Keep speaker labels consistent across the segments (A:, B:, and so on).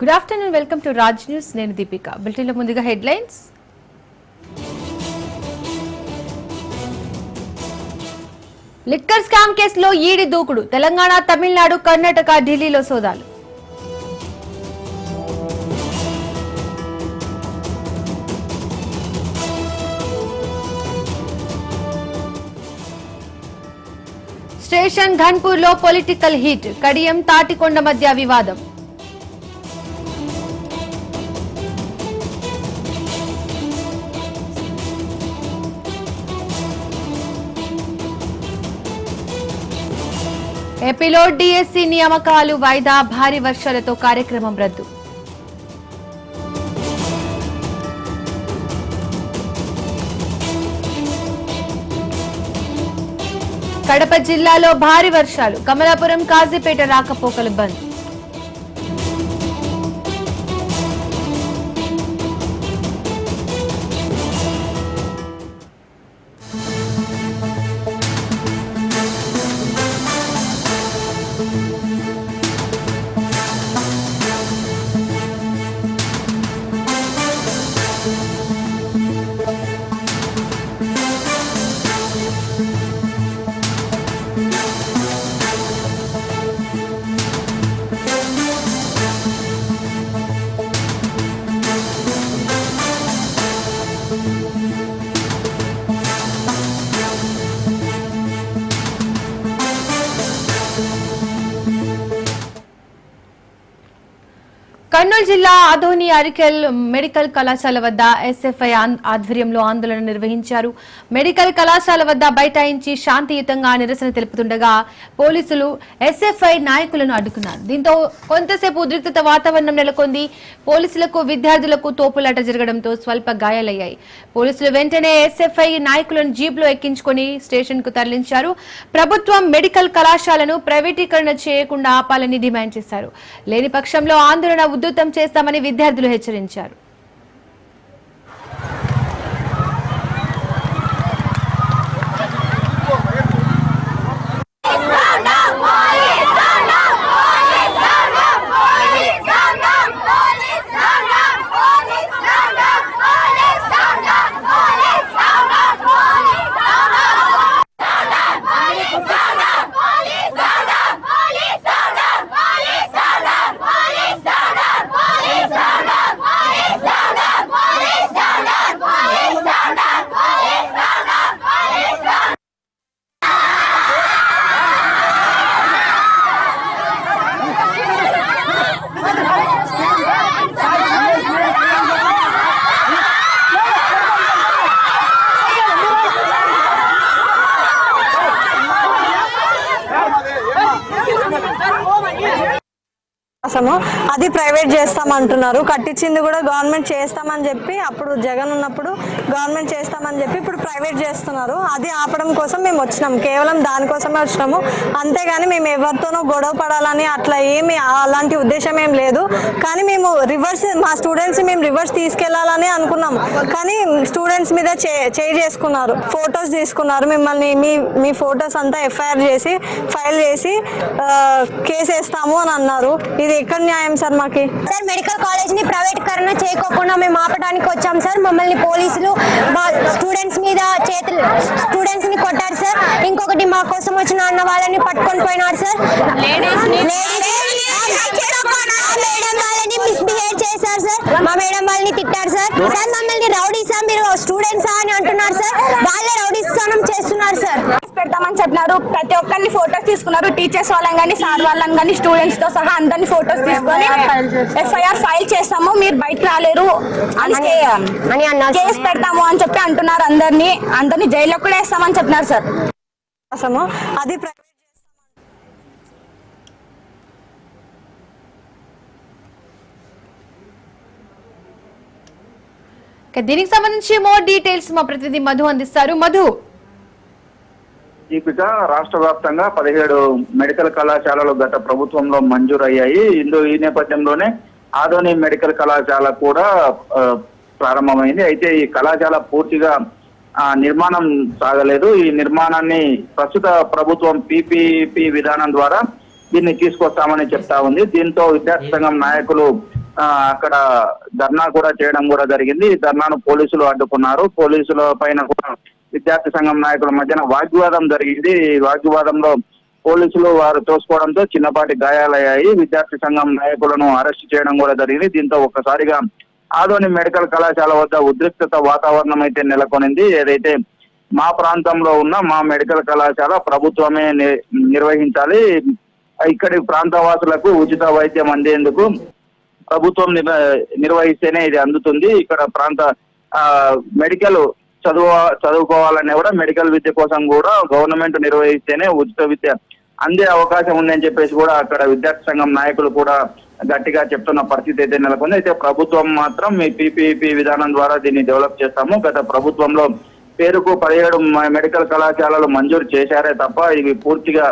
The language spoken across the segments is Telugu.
A: Good afternoon welcome to Raj news నేను దీపిక. బులెటిన్లో ముందుగా హెడ్లైన్స్ లిక్కర్ స్కామ్ కేసులో ఈడి దూకుడు. తెలంగాణ తమిళనాడు కర్ణాటక ఢిల్లీలో సోదాలు. స్టేషన్ ఘన్పూర్లో పొలిటికల్ హీట్ కడియం తాటికొండ మధ్య వివాదం. ఏపీలో డిఎస్సి నియామకాలు వాయిదా భారీ వర్షాలతో కార్యక్రమం రద్దు. కడప జిల్లాలో భారీ వర్షాలు. కమలాపురం కాజీపేట రాకపోకలు బంద్. కర్నూలు జిల్లా ఆదోని అరికెల్ మెడికల్ కళాశాల వద్ద ఎస్ఎఫ్ఐ ఆధ్వర్యంలో ఆందోళన నిర్వహించారు. మెడికల్ కళాశాల వద్ద బైఠాయించి శాంతియుతంగా నిరసన తెలుపుతుండగా పోలీసులు ఎస్ఎఫ్ఐ నాయకులను అడ్డుకున్నారు. దీంతో కొంతసేపు ఉద్రిక్తత వాతావరణం నెలకొంది. పోలీసులకు విద్యార్థులకు తోపులాట జరగడంతో స్వల్ప గాయాలయ్యాయి. పోలీసులు వెంటనే ఎస్ఎఫ్ఐ నాయకులను జీప్లో ఎక్కించుకొని స్టేషన్కు తరలించారు. ప్రభుత్వం మెడికల్ కళాశాలను ప్రైవేటీకరణ చేయకుండా ఆపాలని డిమాండ్ చేశారు. లేని పక్షంలో ఆందోళన ఉధృతం చేస్తామని విద్యార్థులు హెచ్చరించారు.
B: ప్రైవేట్ చేస్తామంటున్నారు. కట్టించింది కూడా గవర్నమెంట్ చేస్తామని చెప్పి అప్పుడు జగన్ ఉన్నప్పుడు గవర్నమెంట్ చేస్తామని చెప్పి ఇప్పుడు ప్రైవేట్ చేస్తున్నారు. అది ఆపడం కోసం మేము వచ్చినాం. కేవలం దానికోసమే వచ్చినాము. అంతేగాని మేము ఎవరితోనో గొడవ పడాలని అట్లా ఏమి అలాంటి ఉద్దేశం ఏం లేదు. కానీ మేము రివర్స్ మా స్టూడెంట్స్ మేము రివర్స్ తీసుకెళ్ళాలని అనుకున్నాం. కానీ స్టూడెంట్స్ మీద చేయి చేసుకున్నారు. ఫొటోస్ తీసుకున్నారు. మిమ్మల్ని మీ మీ ఫొటోస్ అంతా ఎఫ్ఐఆర్ చేసి ఫైల్ చేసి కేసు వేస్తాము అని అన్నారు. ఇది ఎక్కడ న్యాయం సార్ మాకి?
C: సార్ మెడికల్ కాలేజ్ని ప్రైవేటీకరణ చేయకోకుండా మేము ఆపడానికి వచ్చాం సార్. మమ్మల్ని పోలీసులు మా స్టూడెంట్స్ మీద చేతులు స్టూడెంట్స్ని కొట్టారు సార్ ఇంకొకటి మా కోసం వచ్చిన అన్న వాళ్ళని పట్టుకొని పోయినారు సార్ లేడీస్ మేడం వాళ్ళని మిస్బిహేవ్ చేశారు సార్ మా మేడం వాళ్ళని తిట్టారు సార్ సార్ మమ్మల్ని రౌడీసా? మీరు స్టూడెంట్సా అని అంటున్నారు సార్ వాళ్ళే రౌడీస్థానం చేస్తున్నారు సార్
D: పెడతామని చెప్పినారు. ప్రతి ఒక్కరిని ఫోటోస్ తీసుకున్నారు. టీచర్స్ వాళ్ళని కానీ సార్ వాళ్ళని కానీ స్టూడెంట్స్తో సహా అందరిని ఫోటోస్ తీసుకొని ఎఫ్ఐఆర్ ఫైల్ చేస్తాము. మీరు బయటకు రాలేరు. అని కేసు పెడతాము అని చెప్పి అంటున్నారు అందరినీ. అందరినీ జైల్లో కూడా వేస్తామని చెప్పినారు సార్.
B: అది
A: దీనికి సంబంధించి మోర్ డీటెయిల్స్ మా ప్రతినిధి మధు అందిస్తారు. మధు.
E: దీపిక రాష్ట్ర వ్యాప్తంగా పదిహేడు మెడికల్ కళాశాలలు గత ప్రభుత్వంలో మంజూరయ్యాయి. ఇందు ఈ నేపథ్యంలోనే ఆదోని మెడికల్ కళాశాల కూడా ప్రారంభమైంది. అయితే ఈ కళాశాల పూర్తిగా నిర్మాణం సాగలేదు. ఈ నిర్మాణాన్ని ప్రస్తుత ప్రభుత్వం పీపీపీ విధానం ద్వారా దీన్ని తీసుకొస్తామని చెప్తా ఉంది. దీంతో విద్యార్థి సంఘం నాయకులు ఆ, అక్కడ ధర్నా కూడా చేయడం కూడా జరిగింది. ఈ ధర్నాను పోలీసులు అడ్డుకున్నారు. పోలీసుల పైన కూడా విద్యార్థి సంఘం నాయకుల మధ్యన వాగ్వాదం జరిగింది. ఈ పోలీసులు వారు తోసుకోవడంతో చిన్నపాటి గాయాలయ్యాయి. విద్యార్థి సంఘం నాయకులను అరెస్ట్ చేయడం కూడా జరిగింది. దీంతో ఒక్కసారిగా ఆదోని మెడికల్ కళాశాల వద్ద ఉద్రిక్తత వాతావరణం అయితే నెలకొనింది. ఏదైతే మా ప్రాంతంలో ఉన్న మా మెడికల్ కళాశాల ప్రభుత్వమే ని- నిర్వహించాలి. ఇక్కడి ప్రాంతవాసులకు ఉచిత వైద్యం అందేందుకు ప్రభుత్వం నిర్వహిస్తేనే ఇది అందుతుంది. ఇక్కడ ప్రాంత మెడికల్ చదువు చదువుకోవాలనే కూడా మెడికల్ విద్య కోసం కూడా గవర్నమెంట్ నిర్వహిస్తేనే ఉచిత విద్య అందే అవకాశం ఉందని చెప్పేసి కూడా అక్కడ విద్యార్థి సంఘం నాయకులు కూడా గట్టిగా చెప్తున్న పరిస్థితి అయితే నెలకొంది. అయితే ప్రభుత్వం మాత్రం మీ పీపీపీ విధానం ద్వారా దీన్ని డెవలప్ చేస్తాము. గత ప్రభుత్వంలో పేరుకు పదిహేడు మెడికల్ కళాశాలలు మంజూరు చేశారే తప్ప ఇవి పూర్తిగా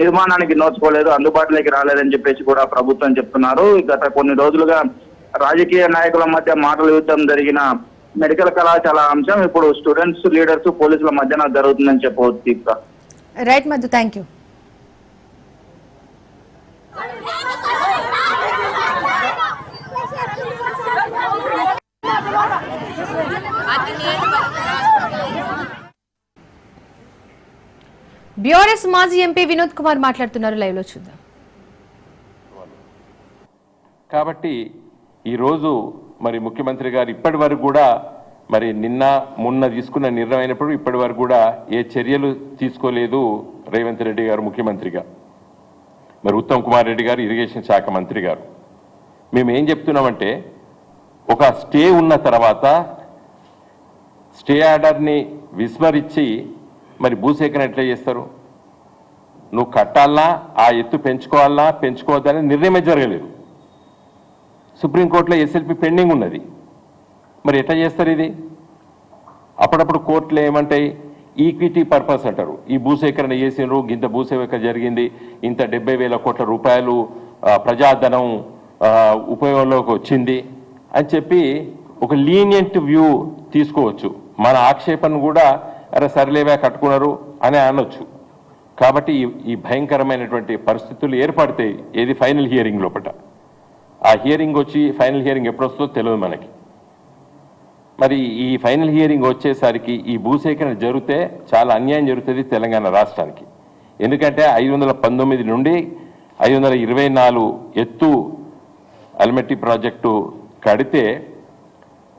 E: నిర్మాణానికి నోచుకోలేదు అందుబాటులోకి రాలేదని చెప్పేసి కూడా ప్రభుత్వం చెప్తున్నారు. గత కొన్ని రోజులుగా రాజకీయ నాయకుల మధ్య మాటల యుద్ధం జరిగిన మెడికల్ కళాశాల అంశం ఇప్పుడు స్టూడెంట్స్ లీడర్స్ పోలీసుల మధ్యన జరుగుతుందని చెప్పవచ్చు Deepika.
A: Right Madhu thank you BRS మాజీ ఎంపీ వినోద్ కుమార్ మాట్లాడుతున్నారు లైవ్లో చూద్దాం.
F: కాబట్టి ఈరోజు మరి ముఖ్యమంత్రి గారు ఇప్పటి వరకు కూడా మరి నిన్న మొన్న తీసుకున్న నిర్ణయం అయినప్పుడు ఇప్పటి వరకు కూడా ఏ చర్యలు తీసుకోలేదు రేవంత్ రెడ్డి గారు ముఖ్యమంత్రిగా. మరి ఉత్తమ్ కుమార్ రెడ్డి గారు ఇరిగేషన్ శాఖ మంత్రి గారు. మేము ఏం చెప్తున్నామంటే ఒక స్టే ఉన్న తర్వాత స్టే ఆర్డర్ని విస్మరించి మరి భూసేకరణ ఎట్లా చేస్తారు? నువ్వు కట్టాలనా? ఆ ఎత్తు పెంచుకోవాలనా? పెంచుకోవద్దని నిర్ణయమే జరగలేదు. సుప్రీంకోర్టులో ఎస్ఎల్పి పెండింగ్ ఉన్నది. మరి ఎట్లా చేస్తారు ఇది? అప్పుడప్పుడు కోర్టులు ఏమంటాయి ఈక్విటీ పర్పస్ అంటారు. ఈ భూసేకరణ చేసినారు ఇంత భూసేకరణ జరిగింది ఇంత డెబ్బై వేల కోట్ల రూపాయలు ప్రజాధనం ఉపయోగంలోకి వచ్చింది. అని చెప్పి ఒక లీనియంట్ వ్యూ తీసుకోవచ్చు. మన ఆక్షేపణ కూడా అరే సరిలేవా కట్టుకున్నారు అని అనొచ్చు. కాబట్టి ఈ- భయంకరమైనటువంటి పరిస్థితులు ఏర్పడతాయి ఏది ఫైనల్ హియరింగ్ లోపల ఆ హియరింగ్ వచ్చి ఫైనల్ హియరింగ్ ఎప్పుడు వస్తుందో తెలియదు మనకి. మరి ఈ ఫైనల్ హియరింగ్ వచ్చేసరికి ఈ భూసేకరణ జరిగితే చాలా అన్యాయం జరుగుతుంది తెలంగాణ రాష్ట్రానికి. ఎందుకంటే ఐదు వందల పంతొమ్మిది నుండి ఐదు వందల ఇరవై నాలుగు ఎత్తు అల్మెట్టి ప్రాజెక్టు కడితే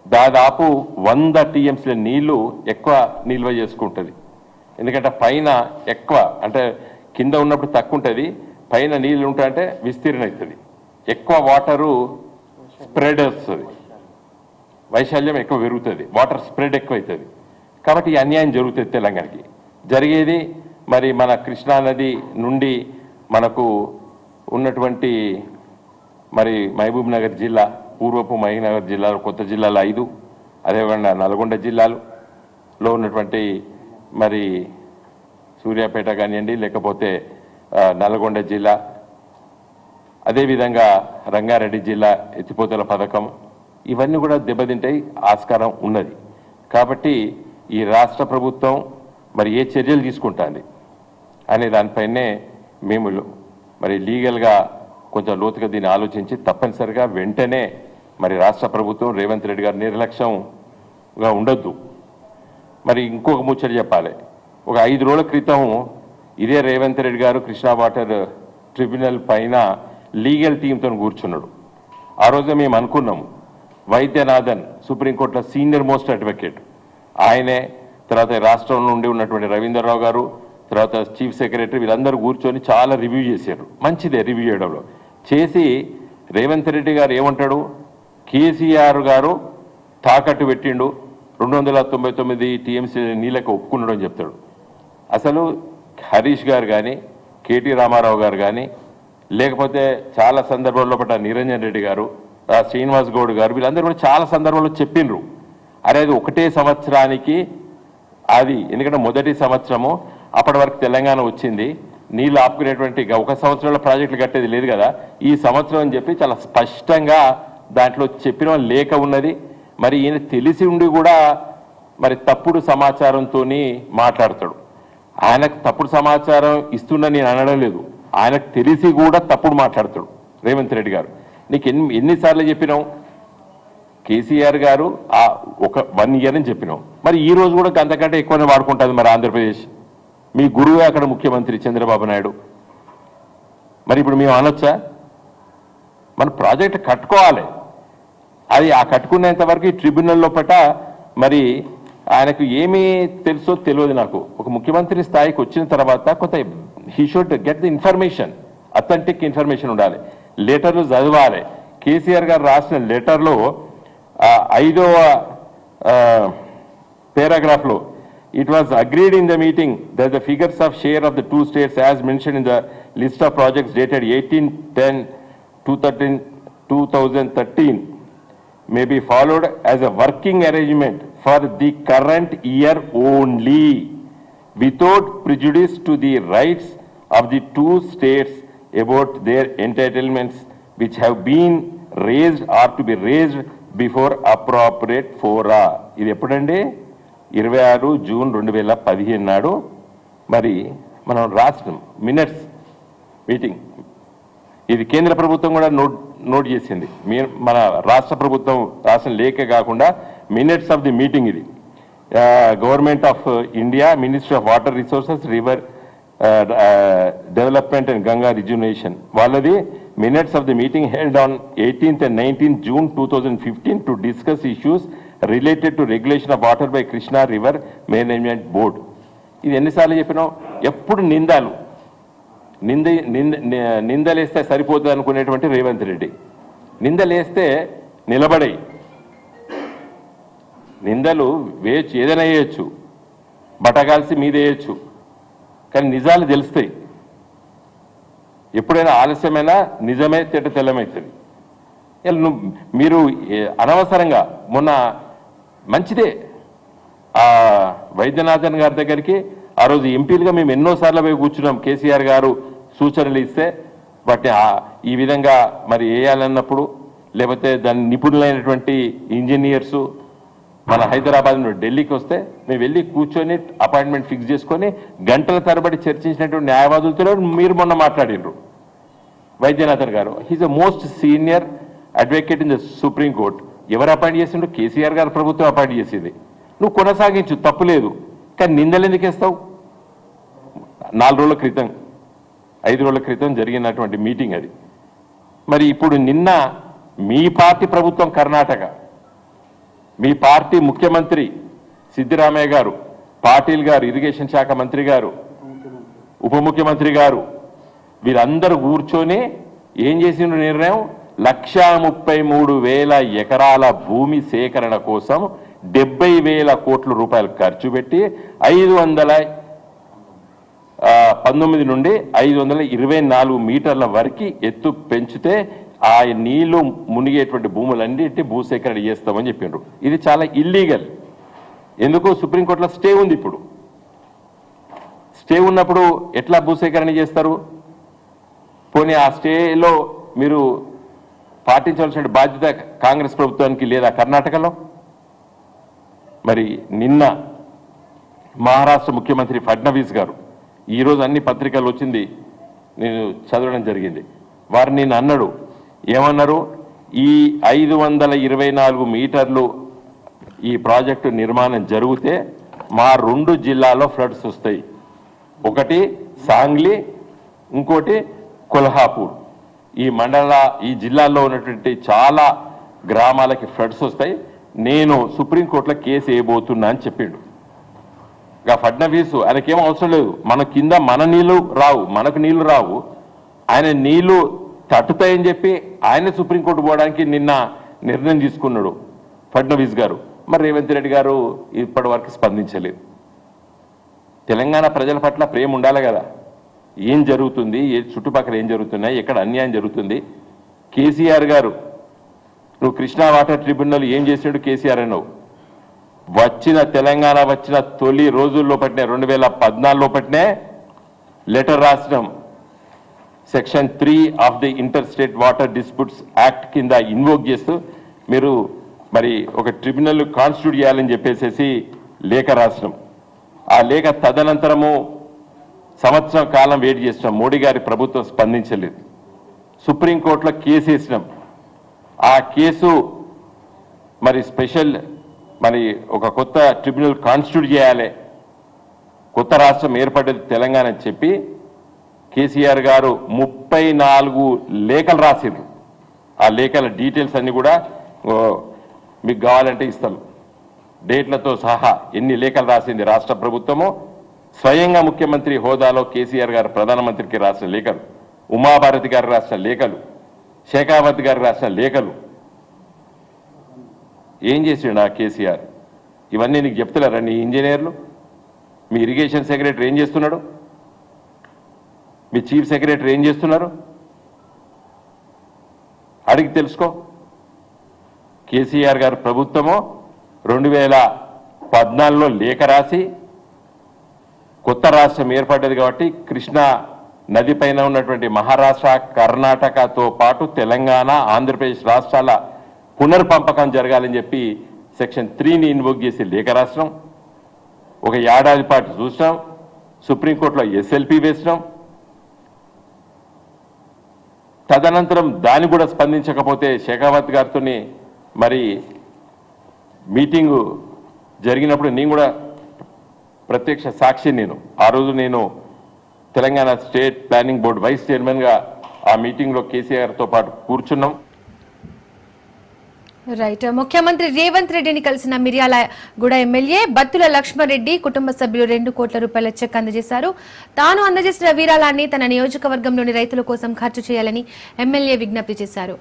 F: దాదాపు వంద టీఎంసీల నీళ్ళు ఎక్కువ నిల్వ చేసుకుంటుంది. ఎందుకంటే పైన ఎక్కువ అంటే కింద ఉన్నప్పుడు తక్కువ ఉంటుంది పైన నీళ్ళు ఉంటాయంటే విస్తీర్ణ అవుతుంది ఎక్కువ వాటరు స్ప్రెడ్ వస్తుంది. వైశాల్యం ఎక్కువ పెరుగుతుంది. వాటర్ స్ప్రెడ్ ఎక్కువ అవుతుంది కాబట్టి ఈ అన్యాయం జరుగుతుంది తెలంగాణకి. జరిగేది మరి మన కృష్ణా నది నుండి మనకు ఉన్నటువంటి మరి మహబూబ్ నగర్ జిల్లా పూర్వపు మహీనగర్ జిల్లాలో కొత్త జిల్లాలు ఐదు అదేవిధంగా నల్గొండ జిల్లాలో ఉన్నటువంటి మరి సూర్యాపేట కానివ్వండి లేకపోతే నల్గొండ జిల్లా అదేవిధంగా రంగారెడ్డి జిల్లా ఎత్తిపోతల పథకం ఇవన్నీ కూడా దెబ్బతింటాయి ఆస్కారం ఉన్నది. కాబట్టి ఈ రాష్ట్ర ప్రభుత్వం మరి ఏ చర్యలు తీసుకుంటుంది అనే దానిపైనే మేము మరి లీగల్గా కొంచెం లోతుగా దీన్ని ఆలోచించి తప్పనిసరిగా వెంటనే మరి రాష్ట్ర ప్రభుత్వం రేవంత్ రెడ్డి గారు నిర్లక్ష్యంగా ఉండొద్దు. మరి ఇంకొక ముచ్చట చెప్పాలి. ఒక ఐదు రోజుల క్రితం ఇదే రేవంత్ రెడ్డి గారు కృష్ణా వాటర్ ట్రిబ్యునల్ పైన లీగల్ టీంతో కూర్చున్నాడు. ఆ రోజే మేము అనుకున్నాము వైద్యనాథన్ సుప్రీంకోర్టులో సీనియర్ మోస్ట్ అడ్వకేట్. ఆయనే తర్వాత రాష్ట్రం నుండి ఉన్నటువంటి రవీంద్రరావు గారు తర్వాత చీఫ్ సెక్రటరీ వీళ్ళందరూ కూర్చొని చాలా రివ్యూ చేశారు. మంచిదే రివ్యూ చేయడంలో. చేసి రేవంత్ రెడ్డి గారు ఏమంటాడు? కేసీఆర్ గారు తాకట్టు పెట్టిండు. రెండు వందల తొంభై తొమ్మిది టీఎంసీ నీళ్ళకి ఒప్పుకున్నాడు అని చెప్తాడు. అసలు హరీష్ గారు కానీ కేటీ రామారావు గారు కానీ లేకపోతే చాలా సందర్భాల్లో పట్ల నిరంజన్ రెడ్డి గారు శ్రీనివాస్ గౌడ్ గారు వీళ్ళందరూ కూడా చాలా సందర్భాల్లో చెప్పిండ్రు. అరే అది ఒకటే సంవత్సరానికి అది ఎందుకంటే మొదటి సంవత్సరము అప్పటి వరకు తెలంగాణ వచ్చింది. నీళ్ళు ఆపుకునేటువంటి ఒక సంవత్సరంలో ప్రాజెక్టులు కట్టేది లేదు కదా. ఈ సంవత్సరం అని చెప్పి చాలా స్పష్టంగా దాంట్లో చెప్పిన లేఖ ఉన్నది. మరి ఈయన తెలిసి ఉండి కూడా మరి తప్పుడు సమాచారంతో మాట్లాడతాడు. ఆయనకు తప్పుడు సమాచారం ఇస్తున్నా నేను అనడం లేదు. ఆయనకు తెలిసి కూడా తప్పుడు మాట్లాడతాడు రేవంత్ రెడ్డి గారు. నీకు ఎన్ని ఎన్నిసార్లు చెప్పినావు? కేసీఆర్ గారు ఆ ఒక వన్ ఇయర్ అని చెప్పినావు. మరి ఈ రోజు కూడా అంతకంటే ఎక్కువనే వాడుకుంటుంది మరి ఆంధ్రప్రదేశ్. మీ గురువే అక్కడ ముఖ్యమంత్రి చంద్రబాబు నాయుడు. మరి ఇప్పుడు మేము అనొచ్చా? మన ప్రాజెక్ట్ కట్టుకోవాలి. అది ఆ కట్టుకునేంత వరకు ఈ ట్రిబ్యునల్ లోపట మరి ఆయనకు ఏమీ తెలుసో తెలియదు నాకు. ఒక ముఖ్యమంత్రి స్థాయికి వచ్చిన తర్వాత కొంత he should get the information authentic information ఉండాలి. లెటర్లు చదవాలి. కేసీఆర్ గారు రాసిన లెటర్లో ఐదవ paragraph it was agreed in the meeting that the figures of share of the two states as mentioned in the list of projects dated 18-10-2013 2013 may be followed as a working arrangement for the current year only without prejudice to the rights of the two states about their entitlements which have been raised or to be raised before appropriate fora. ఇది ఎప్పుడండి ఇరవై ఆరు జూన్ రెండు వేల పదిహేను నాడు మరి మనం రాష్ట్రం మినిట్స్ మీటింగ్. ఇది కేంద్ర ప్రభుత్వం కూడా నోట్ నోట్ చేసింది. మీ మన రాష్ట్ర ప్రభుత్వం రాసిన లేఖ కాకుండా మినిట్స్ ఆఫ్ ది మీటింగ్ ఇది. Government of India ministry of water resources river development and Ganga rejuvenation వాళ్ళది minutes of the meeting held on eighteenth and nineteenth June two thousand fifteen to discuss issues related to regulation of water by Krishna river management board ఇది ఎన్నిసార్లు చెప్పినాం ఎప్పుడు నిందాలు. నింద నింద నిందలేస్తే సరిపోతుంది అనుకునేటువంటి రేవంత్ రెడ్డి. నిందలేస్తే నిలబడయి. నిందలు వేయచ్చు ఏదైనా వేయచ్చు. బటగాల్సి మీద వేయచ్చు. కానీ నిజాలు తెలుస్తాయి. ఎప్పుడైనా ఆలస్యమైనా నిజమే తెట తెల్లమవుతుంది ఇలా మీరు అనవసరంగా మొన్న మంచిదే. ఆ వైద్యనాథన్ గారి దగ్గరికి ఆ రోజు ఎంపీలుగా మేము ఎన్నోసార్లు పోయి కూర్చున్నాం. కేసీఆర్ గారు సూచనలు ఇస్తే వాటిని ఈ విధంగా మరి వేయాలన్నప్పుడు లేకపోతే దాని నిపుణులైనటువంటి ఇంజనీర్సు మన హైదరాబాద్ నుండి ఢిల్లీకి వస్తే మేము వెళ్ళి కూర్చొని అపాయింట్మెంట్ ఫిక్స్ చేసుకొని గంటల తరబడి చర్చించినటువంటి న్యాయవాదులతో మీరు మొన్న మాట్లాడినరు Vaidyanathan garu. He's a most senior advocate in the supreme court ఎవరు అపాయింట్ చేసిండు? కేసీఆర్ గారు ప్రభుత్వం అపాయింట్ చేసింది. నువ్వు కొనసాగించు తప్పు లేదు. కానీ నిందలు ఎందుకు వేస్తావు? నాలుగు రోజుల క్రితం ఐదు రోజుల క్రితం జరిగినటువంటి మీటింగ్ అది. మరి ఇప్పుడు నిన్న మీ పార్టీ ప్రభుత్వం కర్ణాటక మీ పార్టీ ముఖ్యమంత్రి సిద్దిరామయ్య గారు పాటిల్ గారు ఇరిగేషన్ శాఖ మంత్రి గారు ఉప ముఖ్యమంత్రి గారు వీరందరూ కూర్చొని ఏం చేసిన నిర్ణయం? లక్షా ముప్పై మూడు వేల ఎకరాల భూమి సేకరణ కోసం డెబ్బై వేల కోట్ల రూపాయలు ఖర్చు పెట్టి ఐదు వందల పంతొమ్మిది నుండి ఐదు వందల ఇరవై నాలుగు మీటర్ల వరకు ఎత్తు పెంచితే ఆ నీళ్ళు మునిగేటువంటి భూములన్నిటి భూసేకరణ చేస్తామని చెప్పిండ్రు. ఇది చాలా ఇల్లీగల్ ఎందుకు? సుప్రీంకోర్టులో స్టే ఉంది ఇప్పుడు. స్టే ఉన్నప్పుడు ఎట్లా భూసేకరణ చేస్తారు? పోనీ ఆ స్టేలో మీరు పాటించవలసిన బాధ్యత కాంగ్రెస్ ప్రభుత్వానికి లేదా కర్ణాటకలో? మరి నిన్న మహారాష్ట్ర ముఖ్యమంత్రి ఫడ్నవీస్ గారు ఈరోజు అన్ని పత్రికలు వచ్చింది నేను చదవడం జరిగింది. వారు నేను అన్నాడు ఏమన్నారు? ఈ ఐదు వందల ఇరవై నాలుగు మీటర్లు ఈ ప్రాజెక్టు నిర్మాణం జరిగితే మా రెండు జిల్లాలో ఫ్లడ్స్ వస్తాయి. ఒకటి సాంగ్లీ ఇంకోటి కొల్హాపూర్. ఈ మండల ఈ జిల్లాల్లో ఉన్నటువంటి చాలా గ్రామాలకి ఫ్లడ్స్ వస్తాయి. నేను సుప్రీంకోర్టులో కేసు వేయబోతున్నా అని చెప్పిండు. ఇక ఫడ్నవీస్ ఆయనకేం అవసరం లేదు. మన కింద మన నీళ్ళు రావు మనకు నీళ్ళు రావు. ఆయన నీళ్ళు తట్టుతాయని చెప్పి ఆయన సుప్రీంకోర్టు పోవడానికి నిన్న నిర్ణయం తీసుకున్నాడు ఫడ్నవీస్ గారు. మరి రేవంత్ రెడ్డి గారు ఇప్పటి వరకు స్పందించలేదు. తెలంగాణ ప్రజల పట్ల ప్రేమ ఉండాలి కదా. ఏం జరుగుతుంది? ఏ చుట్టుపక్కల ఏం జరుగుతున్నాయి? ఎక్కడ అన్యాయం జరుగుతుంది? కేసీఆర్ గారు నువ్వు కృష్ణా వాటర్ ట్రిబ్యునల్ ఏం చేసాడు కేసీఆర్ అన్నావు? వచ్చిన తెలంగాణ వచ్చిన తొలి రోజుల్లో పట్టిన రెండు వేల పద్నాలుగులో పట్టినే letter రాసినాం. Section three of the inter state water disputes act కింద ఇన్వోక్ చేస్తూ మీరు మరి ఒక ట్రిబ్యునల్ కాన్స్టిట్యూట్ చేయాలని చెప్పేసేసి లేఖ రాసినాం. ఆ లేఖ తదనంతరము సంవత్సరం కాలం వెయిట్ చేసినాం మోడీ గారి ప్రభుత్వం స్పందించలేదు. సుప్రీంకోర్టులో కేసు వేసినాం. ఆ కేసు మరి స్పెషల్ మరి ఒక కొత్త ట్రిబ్యునల్ కాన్స్టిట్యూట్ చేయాలి. కొత్త రాష్ట్రం ఏర్పడేది తెలంగాణ అని చెప్పి కేసీఆర్ గారు ముప్పై నాలుగు లేఖలు రాసింది ఆ లేఖల డీటెయిల్స్ అన్నీ కూడా మీకు కావాలంటే ఇస్తాం డేట్లతో సహా ఎన్ని లేఖలు రాసింది రాష్ట్ర ప్రభుత్వము స్వయంగా ముఖ్యమంత్రి హోదాలో కేసీఆర్ గారు ప్రధానమంత్రికి రాసిన లేఖలు ఉమాభారతి గారు రాసిన లేఖలు శేఖావత్ గారు రాసిన లేఖలు. ఏం చేసిండు ఆ కేసీఆర్? ఇవన్నీ నీకు చెప్తున్నారా నీ ఇంజనీర్లు? మీ ఇరిగేషన్ సెక్రటరీ ఏం చేస్తున్నాడు? మీ చీఫ్ సెక్రటరీ ఏం చేస్తున్నారు? అడిగి తెలుసుకో. కేసీఆర్ గారు ప్రభుత్వము రెండు వేల పద్నాలుగులో లేఖ రాసి కొత్త రాష్ట్రం ఏర్పడ్డది కాబట్టి కృష్ణా నది పైన ఉన్నటువంటి మహారాష్ట్ర కర్ణాటకతో పాటు తెలంగాణ ఆంధ్రప్రదేశ్ రాష్ట్రాల పునర్పంపకం జరగాలని చెప్పి సెక్షన్ త్రీని ఇన్వోక్ చేసి లేఖ రాష్ట్రం ఒక ఏడాది పాటు చూసినాం. సుప్రీంకోర్టులో ఎస్ఎల్పి వేసినాం. తదనంతరం దాన్ని కూడా స్పందించకపోతే షేఖావత్ గారితో మరి మీటింగు జరిగినప్పుడు నేను కూడా ప్రత్యక్ష సాక్షి నేను. ఆ రోజు నేను Telangana state planning board vice చైర్మన్గా ఆ మీటింగ్లో కేసీఆర్తో పాటు కూర్చున్నాం.
A: రైట్. ముఖ్యమంత్రి రేవంత్ రెడ్డిని కలిసిన మిర్యాల గూడ ఎమ్మెల్యే బత్తుల లక్ష్మారెడ్డి కుటుంబ సభ్యులు రెండు కోట్ల రూపాయల చెక్ అందజేశారు. తాను అందజేసిన విరాళాన్ని తన నియోజకవర్గంలోని రైతుల కోసం ఖర్చు చేయాలని ఎమ్మెల్యే విజ్ఞప్తి చేశారు.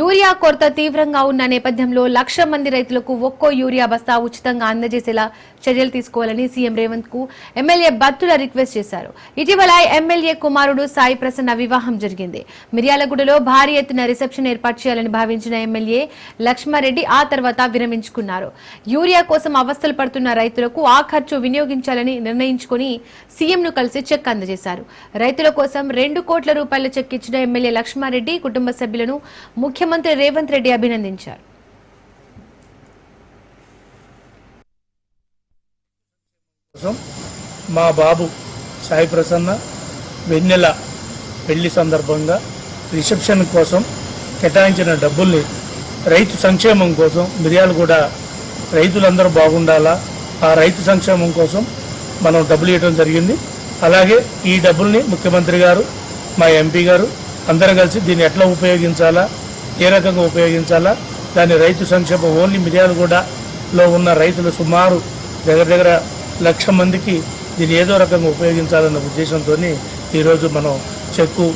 A: యూరియా కొరత తీవ్రంగా ఉన్న నేపథ్యంలో లక్ష మంది రైతులకు ఒక్కో యూరియా బస్తా ఉచితంగా అందజేసేలా చర్యలు తీసుకోవాలని సీఎం రేవంత్కు ఎమ్మెల్యే బత్తుల రిక్వెస్ట్ చేశారు. ఇటీవల ఎమ్మెల్యే కుమారుడు సాయి ప్రసన్న వివాహం జరిగింది. మిర్యాలగూడలో భారీ ఎత్తున రిసెప్షన్ ఏర్పాటు చేయాలని భావించిన ఎమ్మెల్యే లక్ష్మారెడ్డి ఆ తర్వాత విరమించుకున్నారు. యూరియా కోసం అవస్థలు పడుతున్న రైతులకు ఆ ఖర్చు వినియోగించాలని నిర్ణయించుకుని సీఎంను కలిసి చెక్ అందజేశారు. రైతుల కోసం రెండు కోట్ల రూపాయల చెక్ ఇచ్చిన ఎమ్మెల్యే లక్ష్మారెడ్డి కుటుంబ సభ్యులను ముఖ్యమంత్రి రేవంత్ రెడ్డి అభినందించారు.
G: కోసం మా బాబు సాయి ప్రసన్న వెన్నెల పెళ్ళి సందర్భంగా రిసెప్షన్ కోసం కేటాయించిన డబ్బుల్ని రైతు సంక్షేమం కోసం మిర్యాలగూడ రైతులందరూ బాగుండాలా? ఆ రైతు సంక్షేమం కోసం మనం డబ్బులు ఇవ్వడం జరిగింది. అలాగే ఈ డబ్బుల్ని ముఖ్యమంత్రి గారు మా ఎంపీ గారు అందరం కలిసి దీన్ని ఎట్లా ఉపయోగించాలా? ఏ రకంగా ఉపయోగించాలా? దాని రైతు సంక్షేమం ఓన్లీ మిర్యాలగూడలో ఉన్న రైతులు సుమారు దగ్గర దగ్గర లక్ష మందికి దీన్ని ఏదో రకంగా ఉపయోగించాలన్న ఉద్దేశంతో ఈరోజు మనం చెక్కు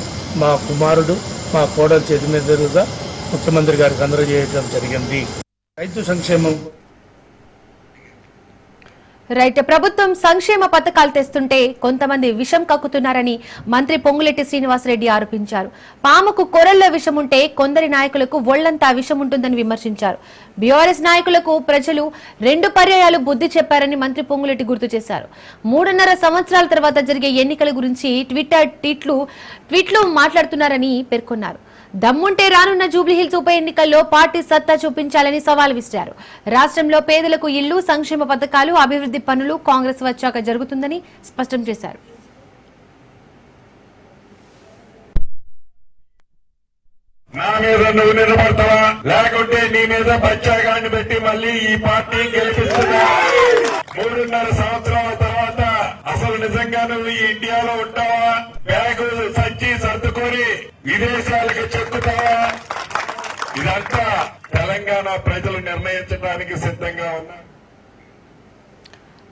G: మా కుమారుడు మా కోడలు చేతి మీద ముఖ్యమంత్రి గారికి అందరూ చేయడం జరిగింది. రైతు సంక్షేమం
A: రైట్ ప్రభుత్వం సంక్షేమ పథకాలు తెస్తుంటే కొంతమంది విషం కక్కుతున్నారని మంత్రి పొంగులెట్టి శ్రీనివాసరెడ్డి ఆరోపించారు. పాముకు కొరల్లో విషం ఉంటే కొందరి నాయకులకు ఒళ్ళంతా విషం ఉంటుందని విమర్శించారు. బీఆర్ఎస్ నాయకులకు ప్రజలు రెండు పర్యాయాలు బుద్ధి చెప్పారని మంత్రి పొంగులెట్టి గుర్తు చేశారు. మూడున్నర సంవత్సరాల తర్వాత జరిగే ఎన్నికల గురించి ట్విట్టర్ ట్వీట్లు ట్వీట్లు మాట్లాడుతున్నారని పేర్కొన్నారు. దమ్ముంటే రానున్న జూబ్లీహిల్స్ ఉప ఎన్నికల్లో పార్టీ సత్తా చూపించాలని సవాల్ విసిరారు. రాష్ట్రంలో పేదలకు ఇల్లు సంక్షేమ పథకాలు అభివృద్ధి పనులు కాంగ్రెస్ వచ్చాక జరుగుతుందని స్పష్టం చేశారు.
H: నా మీద నువ్వు నిలబడతావా? లేకుంటే నీ మీద బచ్చాగాన్ని పెట్టి మళ్ళీ ఈ పార్టీ గెలిపిస్తున్నా మూడున్నర సంవత్సరాల తర్వాత అసలు నిజంగా నువ్వు ఇండియాలో ఉంటావా? బ్యాగు సచ్చి సర్దుకొని విదేశీ ప్రజలు నిర్ణయించడానికి సిద్ధంగా ఉన్నారు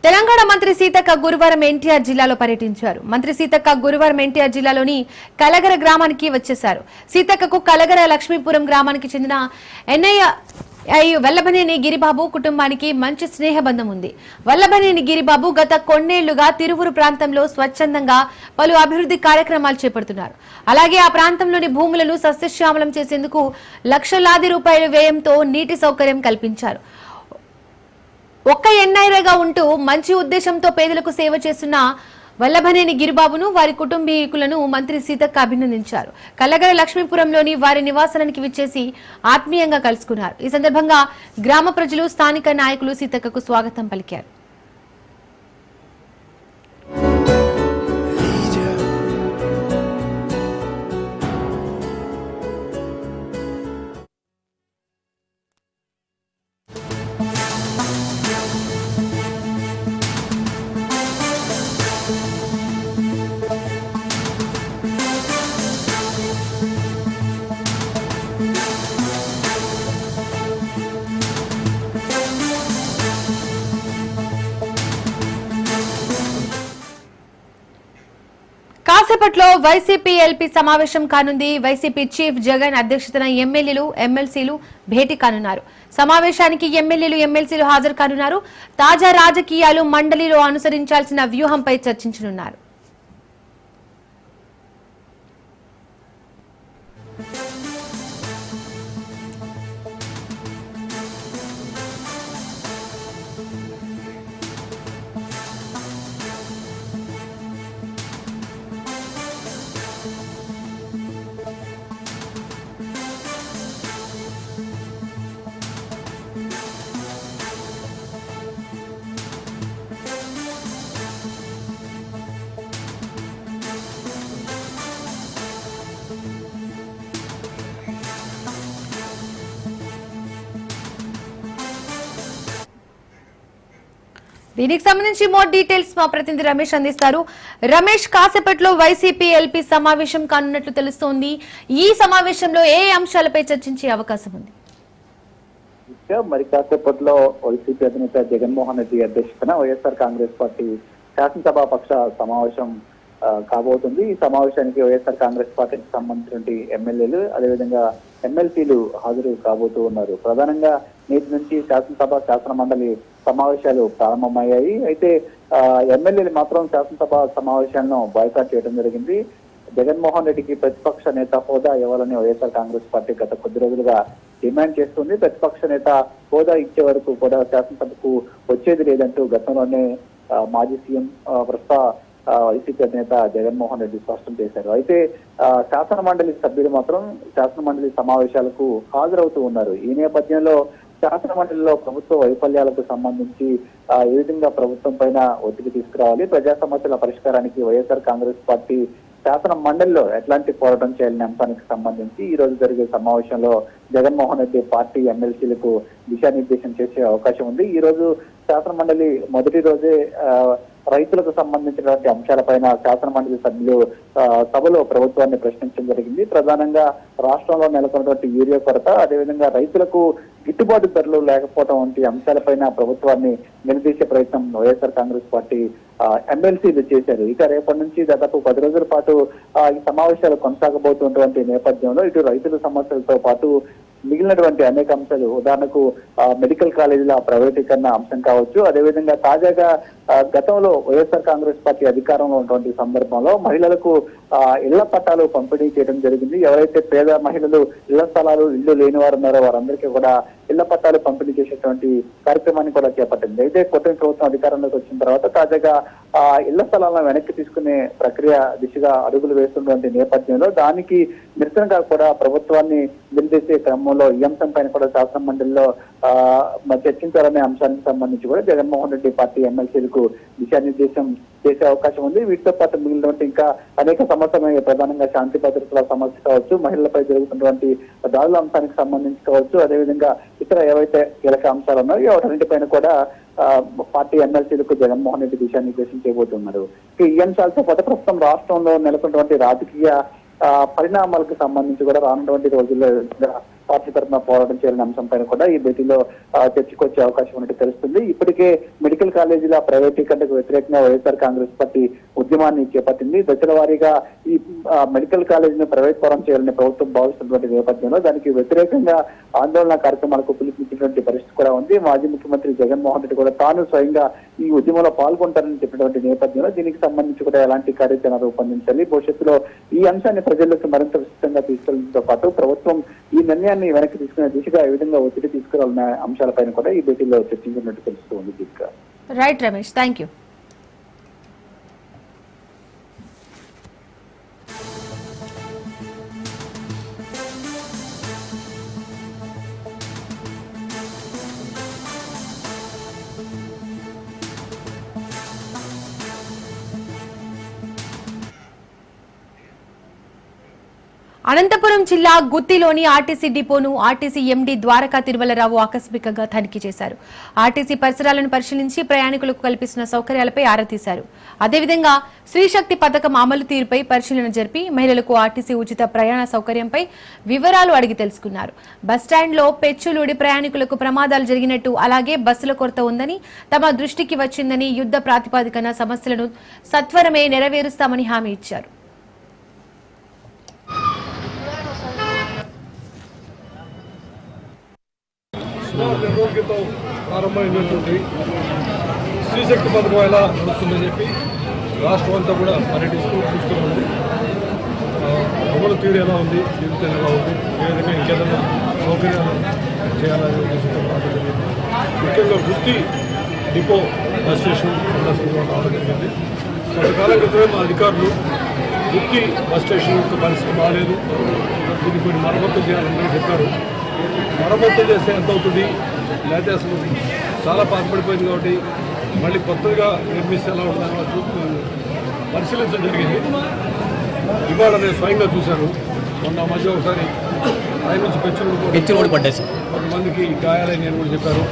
A: తెలంగాణ మంత్రి సీతక్క గురువారం ఎన్టీఆర్ జిల్లాలో పర్యటించారు. మంత్రి సీతక్క గురువారం ఎన్టీఆర్ జిల్లాలోని కలగర గ్రామానికి వచ్చేశారు. సీతక్కకు కలగర లక్ష్మీపురం గ్రామానికి చెందిన ఎన్ఐ వల్లభనేని గిరిబాబు కుటుంబానికి మంచి స్నేహబంధం ఉంది వల్లభనేని గిరిబాబు గత కొన్నేళ్ళుగా తిరువురు ప్రాంతంలో స్వచ్ఛందంగా పలు అభివృద్ధి కార్యక్రమాలు చేపడుతున్నారు. అలాగే ఆ ప్రాంతంలోని భూములను సస్యశ్యామలం చేసేందుకు లక్షలాది రూపాయల వ్యయంతో నీటి సౌకర్యం కల్పించారు. ఒక్క ఎన్ఐరేగా ఉంటూ మంచి ఉద్దేశంతో పేదలకు సేవ చేస్తున్న వల్లభనేని గిరిబాబును వారి కుటుంబీకులను మంత్రి సీతక్క అభినందించారు. కల్లగర లక్ష్మీపురంలోని వారి నివాసానికి విచ్చేసి ఆత్మీయంగా కలుసుకున్నారు. ఈ సందర్భంగా గ్రామ ప్రజలు స్థానిక నాయకులు సీతక్కకు స్వాగతం పలికారు. వైసీపీ ఎల్పీ సమావేశం కానుంది. వైసీపీ చీఫ్ జగన్ అధ్యక్షతన ఎమ్మెల్యేలు ఎమ్మెల్సీలు భేటీ కానున్నారు. సమావేశానికి ఎమ్మెల్యేలు ఎమ్మెల్సీలు హాజరు కానున్నారు. తాజా రాజకీయాలు మండలిలో అనుసరించాల్సిన వ్యూహంపై చర్చించనున్నారు. దీనికి సంబంధించి మోర్ డీటెయిల్స్ మా ప్రతినిధి రమేష్ అందిస్తారు. రమేష్ కాసేపట్లో వైసీపీ ఎల్పీ సమావేశం కానున్నట్లు తెలుస్తోంది. ఈ సమావేశంలో ఏ అంశాలపై చర్చించే అవకాశం ఉంది?
I: ఇంకా మరి కాసేపట్లో వైసీపీ అధినేత జగన్మోహన్ రెడ్డి అధ్యక్షతన వైఎస్ఆర్ కాంగ్రెస్ పార్టీ శాసనసభ పక్ష సమావేశం కాబోతుంది. ఈ సమావేశానికి వైఎస్ఆర్ కాంగ్రెస్ పార్టీకి సంబంధించినటువంటి ఎమ్మెల్యేలు అదేవిధంగా ఎమ్మెల్సీలు హాజరు కాబోతూ ఉన్నారు. ప్రధానంగా నేటి నుంచి శాసనసభ శాసన మండలి సమావేశాలు ప్రారంభమయ్యాయి. అయితే ఎమ్మెల్యేలు మాత్రం శాసనసభ సమావేశాలను బాయ్కాట్ చేయడం జరిగింది. జగన్మోహన్ రెడ్డికి ప్రతిపక్ష నేత హోదా ఇవ్వాలని వైఎస్ఆర్ కాంగ్రెస్ పార్టీ గత కొద్ది రోజులుగా డిమాండ్ చేస్తుంది. ప్రతిపక్ష నేత హోదా ఇచ్చే వరకు కూడా శాసనసభకు వచ్చేది లేదంటూ గతంలోనే మాజీ సీఎం ప్రస్తుత వైసీపీ అధినేత జగన్మోహన్ రెడ్డి స్పష్టం చేశారు. అయితే శాసన మండలి సభ్యులు మాత్రం శాసన మండలి సమావేశాలకు హాజరవుతూ ఉన్నారు. ఈ నేపథ్యంలో శాసన మండలిలో ప్రభుత్వ వైఫల్యాలకు సంబంధించి ఏ విధంగా ప్రభుత్వం పైన ఒత్తిడి తీసుకురావాలి? ప్రజా సమస్యల పరిష్కారానికి వైఎస్ఆర్ కాంగ్రెస్ పార్టీ శాసన మండలిలో ఎట్లాంటి పోరాటం చేయాలనే అంశానికి సంబంధించి ఈ రోజు జరిగే సమావేశంలో జగన్మోహన్ రెడ్డి పార్టీ ఎమ్మెల్సీలకు దిశానిర్దేశం చేసే అవకాశం ఉంది. ఈ రోజు శాసన మండలి మొదటి రోజే ఆ, రైతులకు సంబంధించినటువంటి అంశాలపైన శాసనమండలి సభ్యులు సభలో ప్రభుత్వాన్ని ప్రశ్నించడం జరిగింది. ప్రధానంగా రాష్ట్రంలో నెలకొన్నటువంటి యూరియా కొరత అదేవిధంగా రైతులకు గిట్టుబాటు ధరలు లేకపోవడం వంటి అంశాలపైన ప్రభుత్వాన్ని నిలదీసే ప్రయత్నం వైఎస్ఆర్ కాంగ్రెస్ పార్టీ ఎమ్మెల్సీలు చేశారు. ఇక రేపటి నుంచి దాదాపు పది రోజుల పాటు ఈ సమావేశాలు కొనసాగబోతున్నటువంటి నేపథ్యంలో ఇటు రైతుల సమస్యలతో పాటు మిగిలినటువంటి అనేక అంశాలు. ఉదాహరణకు మెడికల్ కాలేజీల ప్రైవేటీకరణ అంశం కావచ్చు. అదేవిధంగా తాజాగా గతంలో వైఎస్ఆర్ కాంగ్రెస్ పార్టీ అధికారంలో ఉన్నటువంటి సందర్భంలో మహిళలకు ఇళ్ళ పట్టాలు పంపిణీ చేయడం జరిగింది. ఎవరైతే పేద మహిళలు ఇళ్ళ స్థలాలు ఇల్లు లేని వారు ఉన్నారో వారందరికీ కూడా ఇళ్ళ పట్టాలు పంపిణీ చేసేటువంటి కార్యక్రమాన్ని కూడా చేపట్టింది. అయితే కొత్త ప్రభుత్వం అధికారంలోకి వచ్చిన తర్వాత తాజాగా ఆ ఇళ్ళ స్థలాలను వెనక్కి తీసుకునే ప్రక్రియ దిశగా అడుగులు వేస్తున్నటువంటి నేపథ్యంలో దానికి నిరసనగా కూడా ప్రభుత్వాన్ని నిలదీసే క్రమంలో ఈ అంశం పైన కూడా శాసన మండలిలో ఆ, చర్చించాలనే అంశానికి సంబంధించి కూడా జగన్మోహన్ రెడ్డి పార్టీ ఎమ్మెల్సీలకు దిశానిర్దేశం చేసే అవకాశం ఉంది. వీటితో పాటు మిగిలినటువంటి ఇంకా అనేక సమస్యలు ప్రధానంగా శాంతి భద్రతల సమస్య కావచ్చు మహిళలపై జరుగుతున్నటువంటి దాడుల అంశానికి సంబంధించి కావచ్చు అదేవిధంగా ఇతర ఏవైతే కీలక అంశాలు ఉన్నాయో వాటన్నిటిపైన కూడా పార్టీ ఎమ్మెల్సీలకు జగన్మోహన్ రెడ్డి దిశానిర్దేశం చేయబోతున్నారు. ఈ అంశాలతో పాటు ప్రస్తుతం రాష్ట్రంలో నెలకొన్నటువంటి రాజకీయ పరిణామాలకు సంబంధించి కూడా రానున్నటువంటి రోజుల్లో పార్టీ తరఫున పోరాటం చేయాలనే అంశం పైన కూడా ఈ భేటీలో చర్చకు వచ్చే అవకాశం ఉన్నట్టు తెలుస్తుంది. ఇప్పటికే మెడికల్ కాలేజీల ప్రైవేటీకరణకు వ్యతిరేకంగా వైఎస్ఆర్ కాంగ్రెస్ పార్టీ ఉద్యమాన్ని చేపట్టింది. దశల వారీగా ఈ మెడికల్ కాలేజీని ప్రైవేట్ పరం చేయాలని ప్రభుత్వం భావిస్తున్నటువంటి నేపథ్యంలో దానికి వ్యతిరేకంగా ఆందోళన కార్యక్రమాలకు పిలుపునిచ్చినటువంటి పరిస్థితి కూడా ఉంది. మాజీ ముఖ్యమంత్రి జగన్మోహన్ రెడ్డి కూడా తాను స్వయంగా ఈ ఉద్యమంలో పాల్గొంటారని చెప్పినటువంటి నేపథ్యంలో దీనికి సంబంధించి కూడా ఎలాంటి కార్యాచరణ రూపొందించాలి? భవిష్యత్తులో ఈ అంశాన్ని ప్రజల్లోకి మరింత విస్తృతంగా తీసుకెళ్ళడంతో పాటు ప్రభుత్వం ఈ నిర్ణయాన్ని వెనక్కి తీసుకునే దిశగా ఏ విధంగా ఒత్తిడి తీసుకురాలన్న అంశాలపైన కూడా ఈ భేటీలో చర్చించినట్టు తెలుస్తుంది Deepika.
A: Right Ramesh thank you Anantapur జిల్లా గుత్తిలోని ఆర్టీసీ డిపోను ఆర్టీసీ ఎండీ ద్వారకా తిరుమలరావు ఆకస్మికంగా తనిఖీ చేశారు. ఆర్టీసీ పరిసరాలను పరిశీలించి ప్రయాణికులకు కల్పిస్తున్న సౌకర్యాలపై ఆరా తీశారు. అదేవిధంగా స్త్రీశక్తి పథకం అమలు తీరుపై పరిశీలన జరిపి మహిళలకు ఆర్టీసీ ఉచిత ప్రయాణ సౌకర్యంపై వివరాలు అడిగి తెలుసుకున్నారు. బస్టాండ్లో పెచ్చులుడి ప్రయాణికులకు ప్రమాదాలు జరిగినట్టు అలాగే బస్సుల కొరత ఉందని తమ దృష్టికి వచ్చిందని యుద్ధ ప్రాతిపాదికన సమస్యలను సత్వరమే నెరవేరుస్తామని హామీ ఇచ్చారు.
J: సుమారు రెండు రోజుల క్రితం ప్రారంభమైనటువంటి శ్రీశక్తి పథకం ఎలా నడుస్తుందని చెప్పి రాష్ట్రం అంతా కూడా పర్యటిస్తూ చూస్తూ ఉంది అమలు తీరు ఎలా ఉంది? జీవితం ఎలా ఉంది? ఏ విధంగా ఇంకేదైనా సౌకర్యాలు చేయాలని ఉద్దేశంతో ముఖ్యంగా వృత్తి డిపో బస్ స్టేషన్ రావడం జరిగింది. కొంతకాలం క్రితమే మా అధికారులు వృత్తి బస్ స్టేషన్ యొక్క పరిస్థితి బాగాలేదు దీన్ని కొన్ని మరమ్మతులు చేయాలని చెప్పారు. మరమ్మతులు చేస్తే ఎంత అవుతుంది? లేకపోతే అసలు చాలా పాతపడిపోయింది కాబట్టి మళ్ళీ కొత్తగా నిర్మిస్తే ఎలా ఉంటుందని చూపు పరిశీలించడం జరిగింది. ఇవాళ నేను స్వయంగా చూశాను. మొన్న మధ్య ఒకసారి ఆయన నుంచి పెచ్చులు
K: కూడా పడ్డాయి
J: కొంతమందికి గాయాలని కూడా చెప్పారు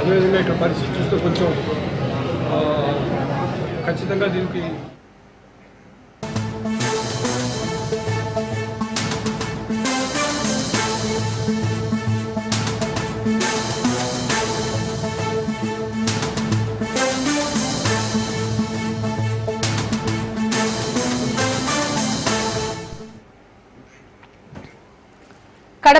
J: అదేవిధంగా ఇక్కడ పరిస్థితి చూస్తే కొంచెం ఖచ్చితంగా దీనికి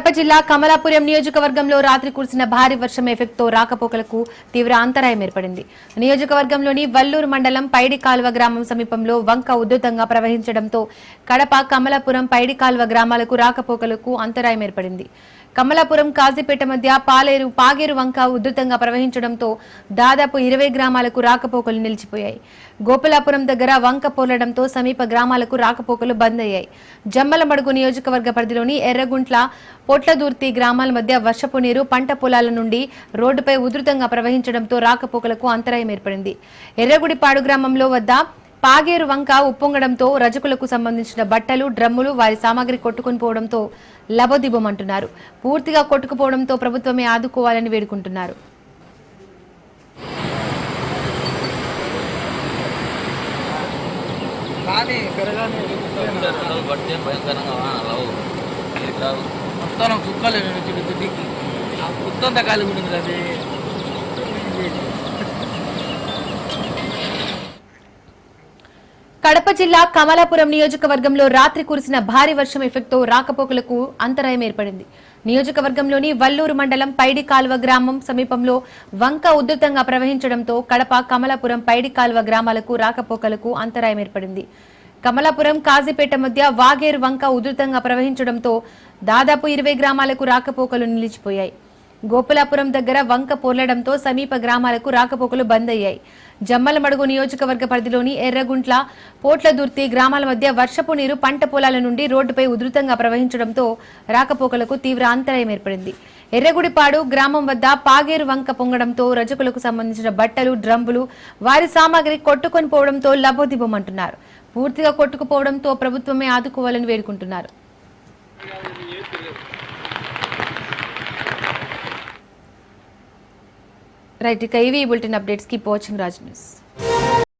A: కడప జిల్లా కమలాపురం నియోజకవర్గంలో రాత్రి కురిసిన భారీ వర్షం ఎఫెక్ట్తో రాకపోకలకు తీవ్ర అంతరాయం ఏర్పడింది. నియోజకవర్గంలోని వల్లూరు మండలం పైడి కాల్వ గ్రామం సమీపంలో వంక ఉధృతంగా ప్రవహించడంతో కడప కమలాపురం పైడి కాల్వ గ్రామాలకు రాకపోకలకు అంతరాయం ఏర్పడింది. కమలాపురం కాజీపేట మధ్య పాలేరు పాగేరు వంక ఉధృతంగా ప్రవహించడంతో దాదాపు ఇరవై గ్రామాలకు రాకపోకలు నిలిచిపోయాయి. గోపులాపురం దగ్గర వంక పోలడంతో సమీప గ్రామాలకు రాకపోకలు బంద్ అయ్యాయి జమ్మలమడుగు నియోజకవర్గ పరిధిలోని ఎర్రగుంట్ల పొట్లదూర్తి గ్రామాల మధ్య వర్షపు నీరు పంట పొలాల నుండి రోడ్డుపై ఉధృతంగా ప్రవహించడంతో రాకపోకలకు అంతరాయం ఏర్పడింది. ఎర్రగుడిపాడు గ్రామంలో వద్ద పాగేరు వంక ఉప్పొంగడంతో రజకులకు సంబంధించిన బట్టలు డ్రమ్ములు వారి సామాగ్రి కొట్టుకుని పోవడంతో లబోదిబోమంటున్నారు పూర్తిగా కొట్టుకుపోవడంతో ప్రభుత్వమే ఆదుకోవాలని వేడుకుంటున్నారు.
K: పడితే భయంకరంగా రావు రావు మొత్తం కుక్కలు దిక్కి. మొత్తం కాలి ఉంటుంది అది.
A: కడప జిల్లా కమలాపురం నియోజకవర్గంలో రాత్రి కురిసిన భారీ వర్షం ఎఫెక్ట్తో రాకపోకలకు అంతరాయం ఏర్పడింది. నియోజకవర్గంలోని వల్లూరు మండలం పైడి కాల్వ గ్రామం సమీపంలో వంక ఉధృతంగా ప్రవహించడంతో కడప కమలాపురం పైడి కాల్వ గ్రామాలకు రాకపోకలకు అంతరాయం ఏర్పడింది. కమలాపురం కాజీపేట మధ్య వాగేరు వంక ఉధృతంగా ప్రవహించడంతో దాదాపు ఇరవై గ్రామాలకు రాకపోకలు నిలిచిపోయాయి. గోపులాపురం దగ్గర వంక పొర్లడంతో సమీప గ్రామాలకు రాకపోకలు బంద్ అయ్యాయి జమ్మలమడుగు నియోజకవర్గ పరిధిలోని ఎర్రగుంట్ల పోట్లదుర్తి గ్రామాల మధ్య వర్షపు నీరు పంట పొలాల నుండి రోడ్డుపై ఉధృతంగా ప్రవహించడంతో రాకపోకలకు తీవ్ర అంతరాయం ఏర్పడింది. ఎర్రగుడిపాడు గ్రామం వద్ద పాగేరు వంక పొంగడంతో రజకులకు సంబంధించిన బట్టలు డ్రమ్ములు వారి సామాగ్రి కొట్టుకొని పోవడంతో లబోదిబమంటున్నారు పూర్తిగా కొట్టుకుపోవడంతో ప్రభుత్వమే ఆదుకోవాలని వేడుకుంటున్నారు. రైట్ ఇక ఇవి బులెటిన్ అప్డేట్స్కి కీప్ వాచింగ్ రాజ్ న్యూస్.